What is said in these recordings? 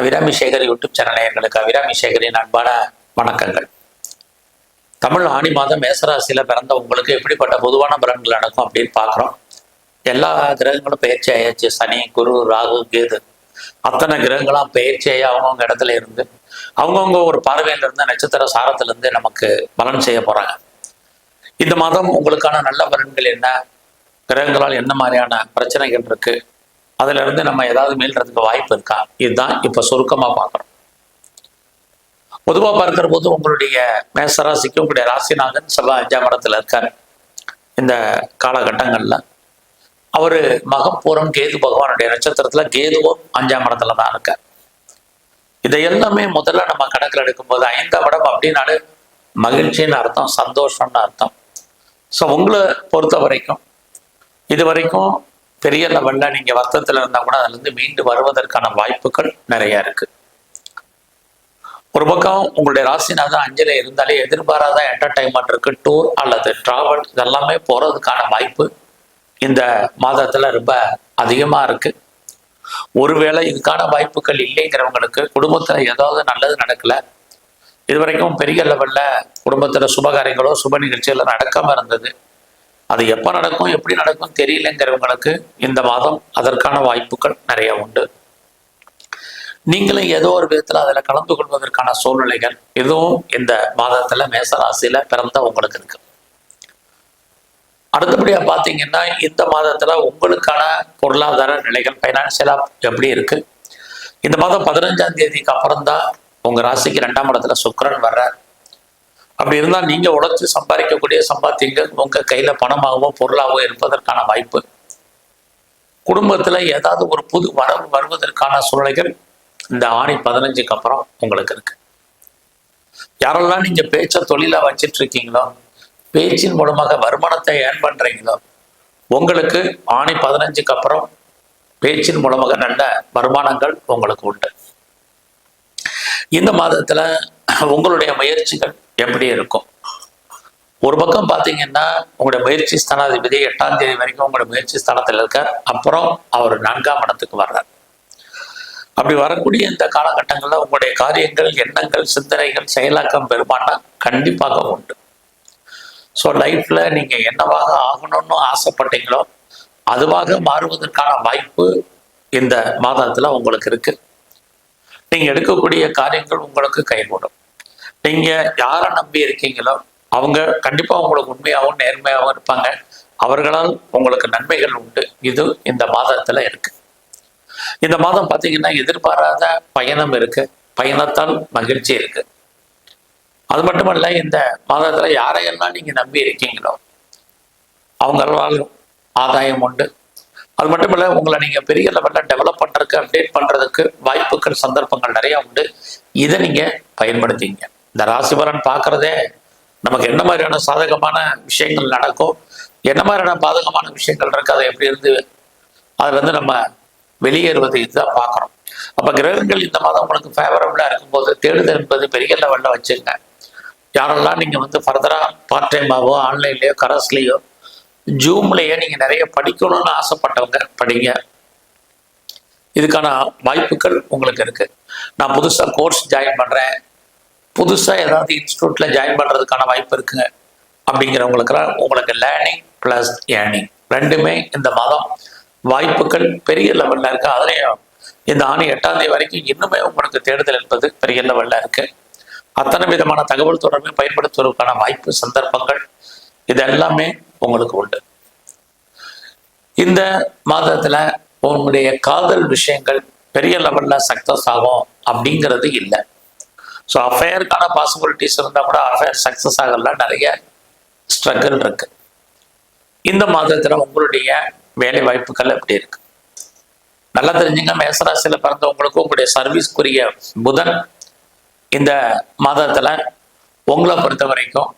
Abirami Sekar YouTube channel நேயர்களுக்கு அபிராமி சேகரின் அன்பான வணக்கங்கள். தமிழ் ஆணி மாதம் மேசராசியில் பிறந்த உங்களுக்கு எப்படிப்பட்ட பொதுவான பலன்கள் நடக்கும் அப்படின்னு பார்க்குறோம். எல்லா கிரகங்களும் பயிற்சி ஆயாச்சு. சனி குரு ராகு கேது. அத்தனை கிரகங்களும் பயிற்சியாக அவங்கவுங்க இடத்துல இருந்து அவங்கவுங்க ஒரு பார்வையில இருந்து நட்சத்திர சாரத்துல இருந்து நமக்கு பலன் செய்ய போறாங்க. இந்த மாதம் உங்களுக்கான நல்ல பலன்கள் என்ன? கிரகங்களால் என்ன மாதிரியான பிரச்சனைகள் இருக்கு? அதுல இருந்து நம்ம ஏதாவது மீள்றதுக்கு வாய்ப்பு இருக்கா? இதுதான் இப்ப சுருக்கமா பார்க்குறோம் பொதுவாக பார்க்கிற போது உங்களுடைய மேசராசிக்கு உங்களுடைய ராசிநாதன் செவ்வாய் அஞ்சாம் இடத்துல இருக்கார். இந்த காலகட்டங்கள்ல அவர் மகப்பூரம் கேது பகவானுடைய நட்சத்திரத்துல கேதுவும் அஞ்சாம் இடத்துல தான் இருக்கார். இதை எல்லாமே முதல்ல நம்ம கணக்கில் எடுக்கும்போது ஐந்தாம் இடம் அப்படின்னாலே மகிழ்ச்சின்னு அர்த்தம் சந்தோஷம்னு அர்த்தம். ஸோ உங்களை பொறுத்த வரைக்கும் இது வரைக்கும் பெரிய லெவல்ல நீங்க வருத்தத்துல இருந்தா கூட அதுல இருந்து மீண்டு வருவதற்கான வாய்ப்புகள் நிறைய இருக்கு. ஒரு பக்கம் உங்களுடைய ராசிநாதன் அஞ்சல இருந்தாலே எதிர்பாராத என்டர்டைன்மெண்ட் இருக்கு டூர் அல்லது டிராவல் இதெல்லாமே போறதுக்கான வாய்ப்பு இந்த மாதத்துல ரொம்ப அதிகமா இருக்கு. ஒருவேளை இதுக்கான வாய்ப்புகள் இல்லைங்கிறவங்களுக்கு குடும்பத்துல ஏதாவது நல்லது நடக்கல இது வரைக்கும் பெரிய லெவல்ல குடும்பத்துல சுபகாரியங்களோ சுப நிகழ்ச்சிகளோ நடக்காம இருந்தது. அது எப்போ நடக்கும் எப்படி நடக்கும் தெரியலங்கிறவங்களுக்கு இந்த மாதம் அதற்கான வாய்ப்புகள் நிறைய உண்டு. நீங்களும் ஏதோ ஒரு விதத்துல அதில் கலந்து கொள்வதற்கான சூழ்நிலைகள் இதுவும் இந்த மாதத்துல மேசராசியில் பிறந்த உங்களுக்கு இருக்கு. அடுத்தபடியா பார்த்தீங்கன்னா இந்த மாதத்துல உங்களுக்கான பொருளாதார நிலைகள் ஃபைனான்சியலாக எப்படி இருக்கு? இந்த மாதம் பதினஞ்சாம் தேதிக்கு அப்புறம் தான் உங்க ராசிக்கு ரெண்டாம் இடத்துல சுக்கரன் வர்றார். அப்படி இருந்தால் நீங்க உழைச்சி சம்பாதிக்கக்கூடிய சம்பாத்தியங்கள் உங்க கையில பணமாகவோ பொருளாகவோ இருப்பதற்கான வாய்ப்பு. குடும்பத்துல ஏதாவது ஒரு புது வரவு வருவதற்கான சூழ்நிலைகள் இந்த ஆணி பதினஞ்சுக்கு அப்புறம் உங்களுக்கு இருக்கு. யாரெல்லாம் நீங்க பேச்ச தொழிலா வச்சிட்டு இருக்கீங்களோ பேச்சின் மூலமாக வருமானத்தை ஏர்ன் பண்றீங்களோ உங்களுக்கு ஆணி பதினஞ்சுக்கு அப்புறம் பேச்சின் மூலமாக நல்ல வருமானங்கள் உங்களுக்கு உண்டு. இந்த மாதத்துல உங்களுடைய முயற்சிகள் எப்படி இருக்கும். ஒரு பக்கம் பார்த்தீங்கன்னா உங்களுடைய முயற்சி ஸ்தானாதிபதி எட்டாம் தேதி வரைக்கும் உங்களுடைய முயற்சி ஸ்தானத்தில் இருக்கார். அப்புறம் அவர் நான்காம் இடத்துக்கு வர்றார். அப்படி வரக்கூடிய இந்த காலகட்டங்களில் உங்களுடைய காரியங்கள் எண்ணங்கள் சிந்தனைகள் செயலாக்கம் பெருமானா கண்டிப்பாக உண்டு. ஸோ லைஃப்பில் நீங்கள் என்னவாக ஆகணும்னு ஆசைப்பட்டீங்களோ அதுவாக மாறுவதற்கான வாய்ப்பு இந்த மாதத்தில் உங்களுக்கு இருக்கு. நீங்கள் எடுக்கக்கூடிய காரியங்கள் உங்களுக்கு கைகூடும். நீங்க யாரை நம்பி இருக்கீங்களோ அவங்க கண்டிப்பா உங்களுக்கு உண்மையாகவும் நேர்மையாகவும் இருப்பாங்க. அவர்களால் உங்களுக்கு நன்மைகள் உண்டு. இது இந்த மாதத்துல இருக்கு. இந்த மாதம் பார்த்தீங்கன்னா எதிர்பாராத பயணம் இருக்கு. பயணத்தால் மகிழ்ச்சி இருக்கு. அது மட்டுமல்ல இந்த மாதத்துல யாரையெல்லாம் நீங்க நம்பி இருக்கீங்களோ அவங்களால் ஆதாயம் உண்டு. அது மட்டும் இல்லை உங்களை நீங்க பெரிய லெவலில் டெவலப் பண்றதுக்கு அப்டேட் பண்றதுக்கு வாய்ப்புகள் சந்தர்ப்பங்கள் நிறைய உண்டு. இதை நீங்க பயன்படுத்திங்க. இந்த ராசி பலன் பார்க்கறதே நமக்கு என்ன மாதிரியான சாதகமான விஷயங்கள் நடக்கும் என்ன மாதிரியான பாதகமான விஷயங்கள் இருக்கு அதை எப்படி இருந்து அதுலேருந்து நம்ம வெளியேறுவது இதுதான் பார்க்குறோம். அப்போ கிரகங்கள் இந்த மாதம் உங்களுக்கு ஃபேவரபுளாக இருக்கும்போது தேடுதல் என்பது பெரிய லெவலில் வச்சுருங்க. யாரெல்லாம் நீங்கள் வந்து ஃபர்தராக பார்ட் டைமாகவோ ஆன்லைன்லேயோ கரஸ்லேயோ ஜூம்லேயே நீங்கள் நிறைய படிக்கணும்னு ஆசைப்பட்டவங்க படிங்க. இதுக்கான வாய்ப்புகள் உங்களுக்கு இருக்குது நான் புதுசாக கோர்ஸ் ஜாயின் பண்ணுறேன் புதுசாக ஏதாவது இன்ஸ்டியூட்டில் ஜாயின் பண்ணுறதுக்கான வாய்ப்பு இருக்குங்க அப்படிங்கிறவங்களுக்கெல்லாம் உங்களுக்கு லேர்னிங் ப்ளஸ் ஏர்னிங் ரெண்டுமே இந்த மாதம் வாய்ப்புகள் பெரிய லெவலில் இருக்குது அதுலேயும் இந்த ஆணி எட்டாம் தேதி வரைக்கும் இன்னுமே உங்களுக்கு தேடுதல் என்பது பெரிய லெவலில் இருக்குது அத்தனை விதமான தகவல் தொடர்பை பயன்படுத்துவதற்கான வாய்ப்பு சந்தர்ப்பங்கள் இது எல்லாமே உங்களுக்கு உண்டு. இந்த மாதத்தில் உங்களுடைய காதல் விஷயங்கள் பெரிய லெவலில் சக்ஸஸ் ஆகும் அப்படிங்கிறது இல்லை. ஸோ அஃபேருக்கான பாசிபிலிட்டிஸ் இருந்தால் கூட அஃபேர் சக்ஸஸ் ஆகல நிறைய ஸ்ட்ரகிள் இருக்கு. இந்த மாதத்தில் உங்களுடைய வேலை வாய்ப்புகள் எப்படி இருக்கு? நல்லா தெரிஞ்சுங்க. மேசராசியில் பிறந்தவங்களுக்கும் உங்களுடைய சர்வீஸ்க்குரிய புதன் இந்த மாதத்தில் உங்களை பொறுத்த வரைக்கும்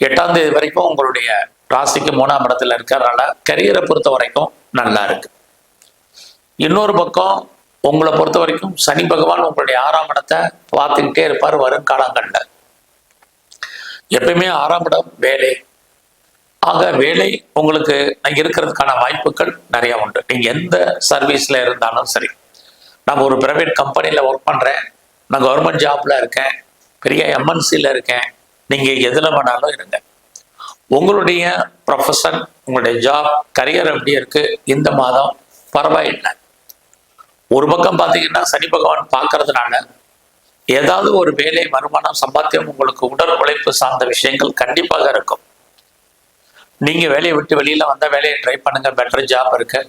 எட்டாம் தேதி வரைக்கும் உங்களுடைய ராசிக்கு மூணாம் இடத்துல இருக்கிறனால கரியரை பொறுத்த வரைக்கும் நல்லா இருக்கு. இன்னொரு பக்கம் உங்களை பொறுத்த வரைக்கும் சனி பகவான் உங்களுடைய ஆறாம் இடத்தை பார்த்துக்கிட்டே இருப்பார் வரும் காலங்களில். எப்பயுமே ஆறாம் இடம் வேலை. ஆக வேலை உங்களுக்கு இருக்கிறதுக்கான வாய்ப்புகள் நிறைய உண்டு. நீங்க எந்த சர்வீஸ்ல இருந்தாலும் சரி. நான் ஒரு பிரைவேட் கம்பெனியில் ஒர்க் பண்ணுறேன் நான் கவர்மெண்ட் ஜாப்ல இருக்கேன். பெரிய எம்என்சியில் இருக்கேன். நீங்கள் எதில் வேணாலும் இருங்க. உங்களுடைய ப்ரொஃபஷன் உங்களுடைய ஜாப் கரியர் எப்படி இருக்கு? இந்த மாதம் பரவாயில்லை. ஒரு பக்கம் பார்த்தீங்கன்னா சனி பகவான் பார்க்கறதுனால ஏதாவது ஒரு வேலை வருமானம் சம்பாத்தியம் உங்களுக்கு உடல் உழைப்பு சார்ந்த விஷயங்கள் கண்டிப்பாக இருக்கும். நீங்க வேலையை விட்டு வெளியில வந்த வேலையை ட்ரை பண்ணுங்க பெட்டர் ஜாப் இருக்கு.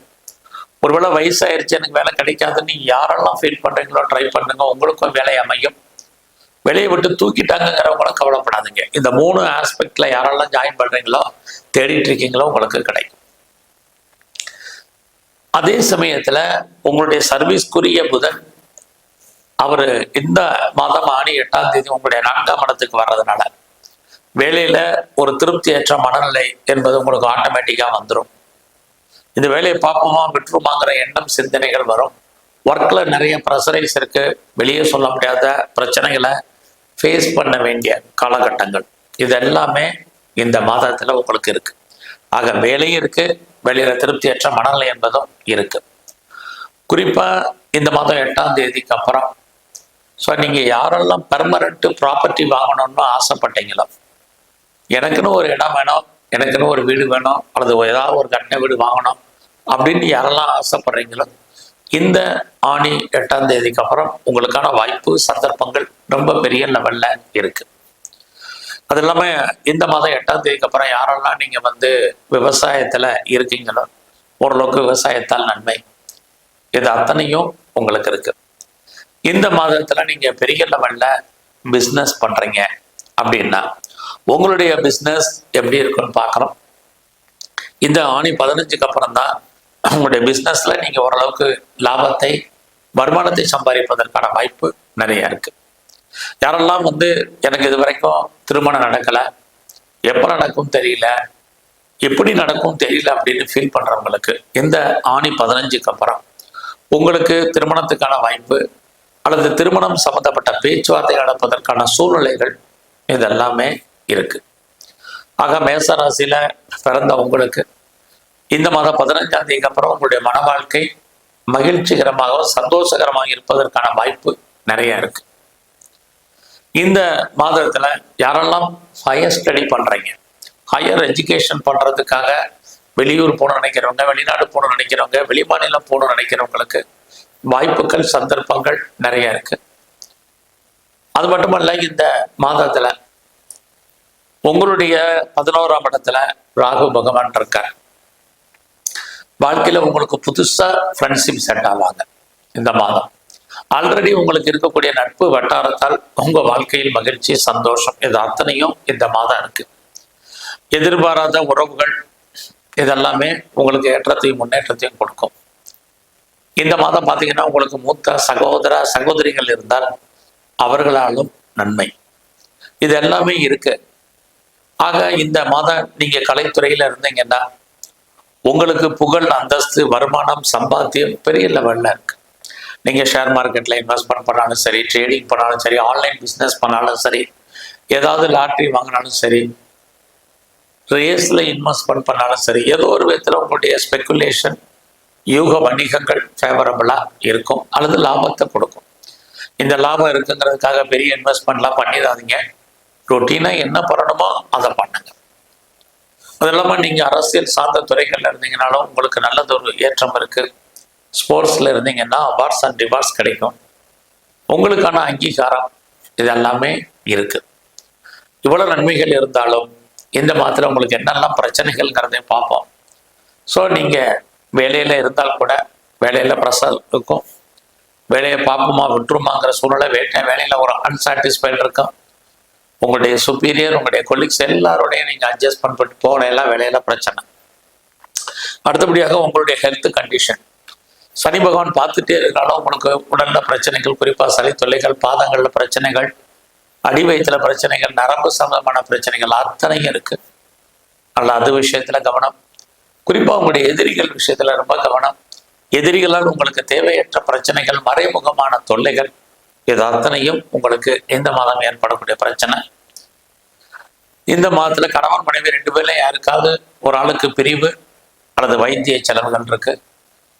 ஒருவேளை வயசாயிருச்சு எனக்கு வேலை கிடைக்காதுன்னு யாரெல்லாம் ஃபீல் பண்றீங்களோ ட்ரை பண்ணுங்க உங்களுக்கும் வேலை அமையும். வேலையை விட்டு தூக்கிட்டாங்கிறவங்களும் கவலைப்படாதீங்க. இந்த மூணு ஆஸ்பெக்ட்ல யாரெல்லாம் ஜாயின் பண்றீங்களோ தேடிட்டு இருக்கீங்களோ உங்களுக்கு கிடைக்கும். அதே சமயத்தில் உங்களுடைய சர்வீஸ்க்குரிய புதன் அவர் இந்த மாதம் ஆணி எட்டாம் தேதி உங்களுடைய நான்காம் இடத்துக்கு வர்றதுனால வேலையில் ஒரு திருப்தியற்ற மனநிலை என்பது உங்களுக்கு ஆட்டோமேட்டிக்காக வந்துடும் இந்த வேலையை பார்ப்போமா விட்டுருமாங்கிற எண்ணம் சிந்தனைகள் வரும். ஒர்க்கில் நிறைய ப்ரெஷரைஸ் இருக்கு. வெளியே சொல்ல முடியாத பிரச்சனைகளை ஃபேஸ் பண்ண வேண்டிய காலகட்டங்கள். இது எல்லாமே இந்த மாதத்தில் உங்களுக்கு இருக்குது ஆக வேலையும் இருக்கு வெளியில திருப்தியற்ற மனநிலை என்பதும் இருக்கு. குறிப்பா இந்த மாதம் எட்டாம் தேதிக்கு அப்புறம் ஸோ நீங்க யாரெல்லாம் பெர்மனண்ட் ப்ராப்பர்ட்டி வாங்கணும்னு ஆசைப்பட்டீங்களோ எனக்குன்னு ஒரு இடம் வேணும் எனக்குன்னு ஒரு வீடு வேணும் அல்லது ஏதாவது ஒரு கட்டின வீடு வாங்கணும் அப்படின்னு யாரெல்லாம் ஆசைப்படுறீங்களோ இந்த ஆணி எட்டாம் தேதிக்கு அப்புறம் உங்களுக்கான வாய்ப்பு சந்தர்ப்பங்கள் ரொம்ப பெரிய லெவல்ல இருக்கு. அது இல்லாமல் இந்த மாதம் எட்டாம் தேதிக்கு அப்புறம் யாரெல்லாம் நீங்கள் வந்து விவசாயத்தில் இருக்கீங்களோ ஓரளவுக்கு விவசாயத்தால் நன்மை. இது அத்தனையும் உங்களுக்கு இருக்கு. இந்த மாதத்தில் நீங்கள் பெரிய லெவலில் பிஸ்னஸ் பண்ணுறீங்க அப்படின்னா உங்களுடைய பிஸ்னஸ் எப்படி இருக்குன்னு பார்க்குறோம் இந்த ஆணி பதினஞ்சுக்கு அப்புறம் தான் உங்களுடைய பிஸ்னஸில் நீங்கள் ஓரளவுக்கு லாபத்தை வருமானத்தை சம்பாதிப்பதற்கான வாய்ப்பு நிறைய இருக்குது யாரெல்லாம் வந்து எனக்கு இது வரைக்கும் திருமணம் நடக்கல எப்போ நடக்கும் தெரியல எப்படி நடக்கும் தெரியல அப்படின்னு ஃபீல் பண்றவங்களுக்கு இந்த ஆணி பதினஞ்சுக்கு அப்புறம் உங்களுக்கு திருமணத்துக்கான வாய்ப்பு அல்லது திருமணம் சம்பந்தப்பட்ட பேச்சுவார்த்தை நடப்பதற்கான சூழ்நிலைகள் இதெல்லாமே இருக்கு. ஆக மேசராசியில பிறந்த உங்களுக்கு இந்த மாதம் பதினஞ்சாம் தேதிக்கு அப்புறம் உங்களுடைய மன வாழ்க்கை மகிழ்ச்சிகரமாகவும் சந்தோஷகரமாக இருப்பதற்கான வாய்ப்பு நிறைய இருக்கு. இந்த மாதத்துல யாரெல்லாம் ஹையர் ஸ்டடி பண்றீங்க? ஹையர் எஜுகேஷன் பண்றதுக்காக வெளியூர் போகணும்னு நினைக்கிறவங்க வெளிநாடு போகணும்னு நினைக்கிறவங்க வெளிமாநிலம் போகணும்னு நினைக்கிறவங்களுக்கு வாய்ப்புகள் சந்தர்ப்பங்கள் நிறைய இருக்கு. அது மட்டுமல்ல இந்த மாதத்துல உங்களுடைய பதினோராம் இடத்துல ராகு பகவான் இருக்கார். வாழ்க்கையில உங்களுக்கு புதுசா ஃப்ரெண்ட்ஷிப் செட் ஆவாங்க. இந்த மாதம். ஆல்ரெடி உங்களுக்கு இருக்கக்கூடிய நட்பு வட்டாரத்தால் உங்க வாழ்க்கையில் மகிழ்ச்சி சந்தோஷம் இது அத்தனையும் இந்த மாதம் இருக்கு. எதிர்பாராத உறவுகள் இதெல்லாமே உங்களுக்கு ஏற்றத்தையும் முன்னேற்றத்தையும் கொடுக்கும். இந்த மாதம் பார்த்தீங்கன்னா உங்களுக்கு மூத்த சகோதர சகோதரிகள் இருந்தால் அவர்களாலும் நன்மை. இது எல்லாமே இருக்கு. ஆக இந்த மாதம் நீங்க கலைத்துறையில இருந்தீங்கன்னா உங்களுக்கு புகழ் அந்தஸ்து வருமானம் சம்பாத்தியம் பெரிய லெவல்ல இருக்கு. நீங்க ஷேர் மார்க்கெட்ல இன்வெஸ்ட்மெண்ட் பண்ணாலும் சரி ட்ரேடிங் பண்ணாலும் சரி ஆன்லைன் பிஸ்னஸ் பண்ணாலும் சரி ஏதாவது லாட்ரி வாங்கினாலும் சரி ரேஸ்ல இன்வெஸ்ட்மெண்ட் பண்ணாலும் சரி ஏதோ ஒரு விதத்துல உங்களுடைய ஸ்பெக்குலேஷன் யூக வணிகங்கள் ஃபேவரபுளாக இருக்கும் அல்லது லாபத்தை கொடுக்கும். இந்த லாபம் இருக்குங்கிறதுக்காக பெரிய இன்வெஸ்ட்மெண்ட்லாம் பண்ணிடாதீங்க. ரொட்டீனாக என்ன பண்ணணுமோ அதை பண்ணுங்க. அது இல்லாமல் நீங்கள் அரசியல் சார்ந்த துறைகளில் இருந்தீங்கனாலும் உங்களுக்கு நல்லது ஒரு ஏற்றம் இருக்கு. ஸ்போர்ட்ஸில் இருந்தீங்கன்னா அவார்ட்ஸ் அண்ட் ரிவார்ட்ஸ் கிடைக்கும். உங்களுக்கான அங்கீகாரம் இது எல்லாமே இருக்கு நன்மைகள் இருந்தாலும் இந்த மாதத்துல உங்களுக்கு என்னெல்லாம் பிரச்சனைகள்ங்கிறதையும் பார்ப்போம். ஸோ நீங்கள் வேலையில் இருந்தால் கூட வேலையில் ப்ரெஷர் இருக்கும். வேலையை பார்ப்போமா விட்டுருமாங்கிற சூழ்நிலை வேட்டை வேலையில் ஒரு அன்சாட்டிஸ்ஃபைடு இருக்கும். உங்களுடைய சுப்பீரியர் உங்களுடைய கொலீக்ஸ் எல்லாரோடையும் நீங்கள் அட்ஜஸ்ட் பண்ணிட்டு போகல எல்லாம் பிரச்சனை. அடுத்தபடியாக உங்களுடைய ஹெல்த் கண்டிஷன் சனி பகவான் பார்த்துட்டே இருந்தாலும் உனக்கு உடல்ல பிரச்சனைகள் குறிப்பாக சளி தொல்லைகள் பாதங்களில் பிரச்சனைகள் அடி வயிற்றுல பிரச்சனைகள் நரம்பு சம்பந்தமான பிரச்சனைகள் அத்தனையும் இருக்கு. அல்ல அது விஷயத்துல கவனம். குறிப்பாக உங்களுடைய எதிரிகள் விஷயத்துல ரொம்ப கவனம். எதிரிகளால் உங்களுக்கு தேவையற்ற பிரச்சனைகள் மறைமுகமான தொல்லைகள் இது அத்தனையும் உங்களுக்கு இந்த மாதம் ஏற்படக்கூடிய பிரச்சனை. இந்த மாதத்துல கணவன் மனைவி ரெண்டு பேர்ல யாருக்காவது ஒரு ஆளுக்கு பிரிவு அல்லது வைத்திய செலவுகள் இருக்குது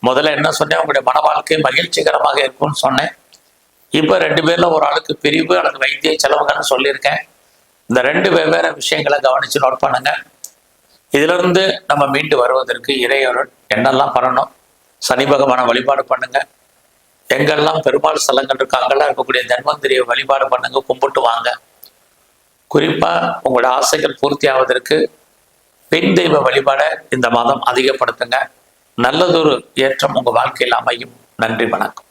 முதல்ல என்ன சொன்னேன்? உங்களுடைய மன வாழ்க்கை மகிழ்ச்சிகரமாக இருக்கும்னு சொன்னேன். இப்போ ரெண்டு பேர்ல ஒரு ஆளுக்கு பிரிவு அல்லது வைத்திய செலவுகள்னு சொல்லியிருக்கேன். இந்த ரெண்டு வெவ்வேறு விஷயங்களை கவனிச்சு நோட் பண்ணுங்க. இதிலிருந்து நம்ம மீண்டு வருவதற்கு இறையொருள் என்னெல்லாம் பண்ணணும்? சனி பகவான வழிபாடு பண்ணுங்க. எங்கெல்லாம் பெருமாள் ஸ்தலங்கள் இருக்கோ அங்கெல்லாம் இருக்கக்கூடிய தன்வந்திரியை வழிபாடு பண்ணுங்க கும்பிட்டு வாங்க. குறிப்பா உங்களோட ஆசைகள் பூர்த்தி ஆவதற்கு பெண் தெய்வ வழிபாடை இந்த மாதம் அதிகப்படுத்துங்க. நல்லதொரு ஏற்றம் உங்க வாழ்க்கையில் அமையும். நன்றி வணக்கம்.